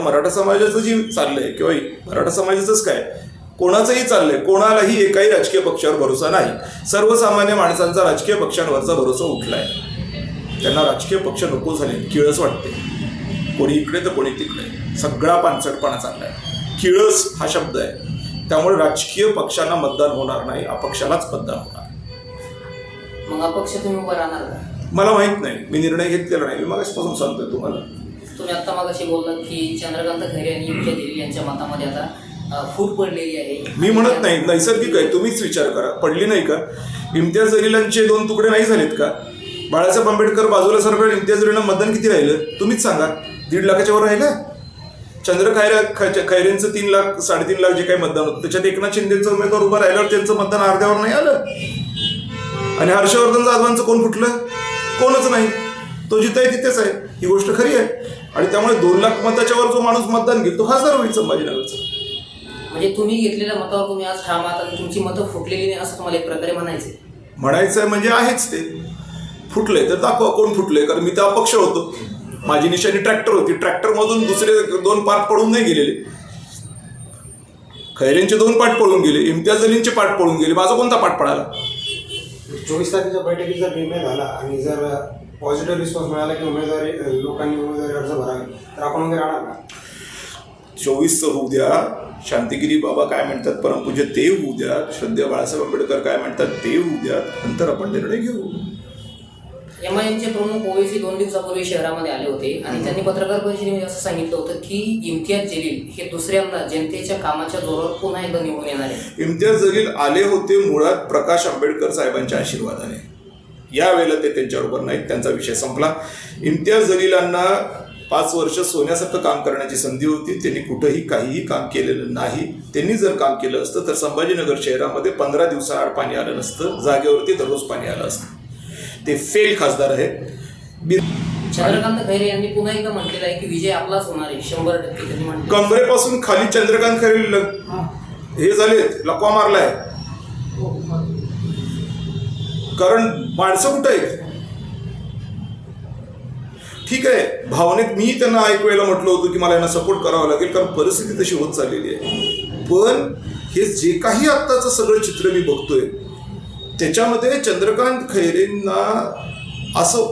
मराठा समाजाचं जी चाललंय किंवा मराठा समाजाचंच काय कोणाचंही चाललंय कोणालाही एकाही राजकीय पक्षावर भरोसा नाही. सर्वसामान्य माणसांचा राजकीय पक्षांवरचा भरोसा उठलाय. त्यांना राजकीय पक्ष नको झाले किळस वाटते. कोणी इकडे तर कोणी तिकडे. सगळा पानसटपणा चाललाय. किळस हा शब्द आहे. त्यामुळे राजकीय पक्षांना मतदान होणार नाही अपक्षालाच मतदान होणार. मग अपक्ष तुम्ही उभं राहणार का? मला माहीत नाही. मी निर्णय घेतलेला नाही. मी मागासपासून सांगतोय तुम्हाला. तुम्ही आता मग बोललात की चंद्रकांत खैरे आणि जलील यांच्या मतामध्ये आता फूट पडलेली आहे. मी म्हणत नाही. नैसर्गिक आहे. तुम्हीच विचार करा. पडली नाही का? इम्तियाज जलीलांचे दोन तुकडे नाही झालेत का? बाळासाहेब आंबेडकर बाजूला सरकार इम्तियाज जलीलांना मतदान किती राहिलं? तुम्हीच सांगा. दीड लाखाच्या वर राहिलं? चंद्र खैरे खैरेंचं तीन लाख साडेतीन लाख जे काही मतदान होतं त्याच्यात एकनाथ शिंदेचं उमेदवार उभं राहिल्यावर त्यांचं मतदान अर्ध्यावर नाही आलं? आणि हर्षवर्धन जाधवांचं कोण फुटलं? कोणच नाही. तो जिथं आहे तिथेच आहे. ही गोष्ट खरी आहे. आणि त्यामुळे दोन लाख मताच्या वर जो माणूस मतदान घेईल तो खासदार होईल संभाजीनगरचा. म्हणजे तुम्ही घेतलेल्या मतावर तुम्ही आज ठाम आहात आणि तुमची मतं फुटलेली नाही असं तुम्हाला एक प्रकारे म्हणायचं आहे. म्हणायचं आहे म्हणजे आहेच ते. फुटले तर दाखवा कोण फुटले कारण मी तर अपक्ष होतो. माझी निशाणी ट्रॅक्टर होती. ट्रॅक्टरमधून दुसरे दोन पार्ट पडून नाही गेलेले. खैरेंचे दोन पाठ पळून गेले इम्तियाज अलींचे पाठ पळून गेले. माझा कोणता पाठ पळाला चोवीस तारखेच्या बैठकीत जर निर्णय झाला आणि जर पॉझिटिव्ह रिस्पॉन्स मिळाला की उमेदवारी लोकांनी उमेदवारी अर्ज भरावे तर आपण वगैरे राहणार का चोवीस होऊ द्या. शांतिगिरी बाबा काय म्हणतात? परमपूज्य ते होऊ द्या. श्रद्धेय बाळासाहेब आंबेडकर काय म्हणतात? ते होऊ द्या. नंतर आपण निर्णय घेऊ. एम आय एमचे प्रमुख ओवेसी दोन दिवसापूर्वी शहरामध्ये आले होते आणि त्यांनी पत्रकार परिषदेमध्ये असं सांगितलं होतं की इम्तियाज जलील हे दुसऱ्यांदा जनतेच्या कामाच्या जोरावर पुन्हा एकदा निवडून येणार आहे इम्तियाज जलील आले होते मुळात प्रकाश आंबेडकर साहेबांच्या आशीर्वादाने. यावेळेला ते त्यांच्याबरोबर नाहीत त्यांचा विषय संपला. इम्तियाज जलीलांना पाच वर्ष सोन्यासारखं काम करण्याची संधी होती. त्यांनी कुठंही काहीही काम केलेलं नाही. त्यांनी जर काम केलं असतं तर संभाजीनगर शहरामध्ये पंधरा दिवसाआड पाणी आलं नसतं जागेवरती दररोज पाणी आलं असतं. ते फेल खासदार आहेत. चंद्रकांत खैरे यांनी पुन्हा एकदा म्हटलेलं आहे की विजय आपलाच होणार आहे शंभर टक्के त्यांनी म्हटलं कमरेपासून खाली चंद्रकांत खैरे हे. झाले लकवा मारलाय. कारण माणसं कुठं आहेत? ठीक आहे भावनेत मी त्यांना ऐकवायला म्हटलं होतं की मला यांना सपोर्ट करावा लागेल कारण परिस्थिती तशी होत चाललेली आहे. पण हे जे काही आत्ताचं सगळं चित्र मी बघतोय त्याच्यामध्ये चंद्रकांत खैरेंना असं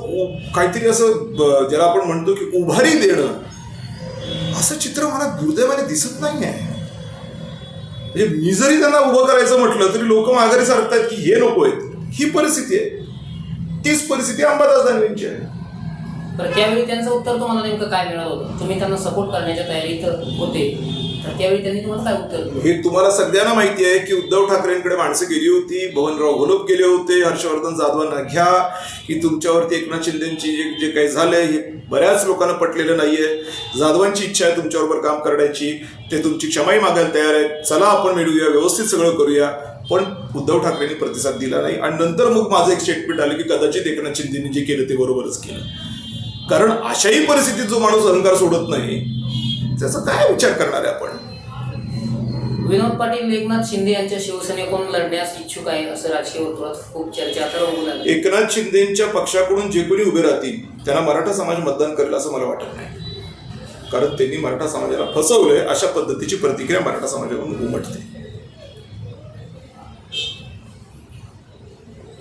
काहीतरी असं ज्याला आपण म्हणतो की उभारी देणं असं चित्र मला दुर्दैवाने दिसत नाही आहे म्हणजे मी जरी त्यांना उभं करायचं म्हटलं तरी लोक माघारी सारखतात की हे नको आहेत ही परिस्थिती आहे. तीच परिस्थिती अंबादास दानवेंची आहे. तर त्यावेळी त्यांचं उत्तर तुम्हाला नेमकं काय मिळालं होतं? तुम्ही त्यांना सपोर्ट करण्याच्या तयारीत होते. तर त्यावेळी त्यांनी तुम्हाला काय उत्तर दिलं? हे तुम्हाला सगळ्यांना माहिती आहे की उद्धव ठाकरेंकडे माणसं गेली होती भवनराव घोलप गेले होते हर्षवर्धन जाधवांना घ्या की तुमच्यावरती एकनाथ शिंदेची जे जे काही झालंय हे बऱ्याच लोकांना पटलेलं नाहीये. जाधवांची इच्छा आहे तुमच्याबरोबर काम करण्याची. ते तुमची क्षमाही मागायला तयार आहेत. चला आपण मिळूया व्यवस्थित सगळं करूया. पण उद्धव ठाकरेंनी प्रतिसाद दिला नाही. आणि नंतर मग माझं एक स्टेटमेंट आलं की कदाचित एकनाथ शिंदेने जे केलं ते बरोबरच केलं. कारण अशाही परिस्थितीत जो माणूस अहंकार सोडत नाही त्याचा काय विचार करणार आहे आपण? विनोद पाटील एकनाथ शिंदे यांच्या शिवसेनेकडून लढण्यास इच्छुक आहे असं राजकीय वर्तुळात खूप चर्चा आता रंगू लागली. एकनाथ शिंदेच्या पक्षाकडून जे कोणी उभे राहतील त्यांना मराठा समाज मतदान करेल असं मला वाटत नाही. कारण त्यांनी मराठा समाजाला फसवलंय अशा पद्धतीची प्रतिक्रिया मराठा समाजाकडून उमटते.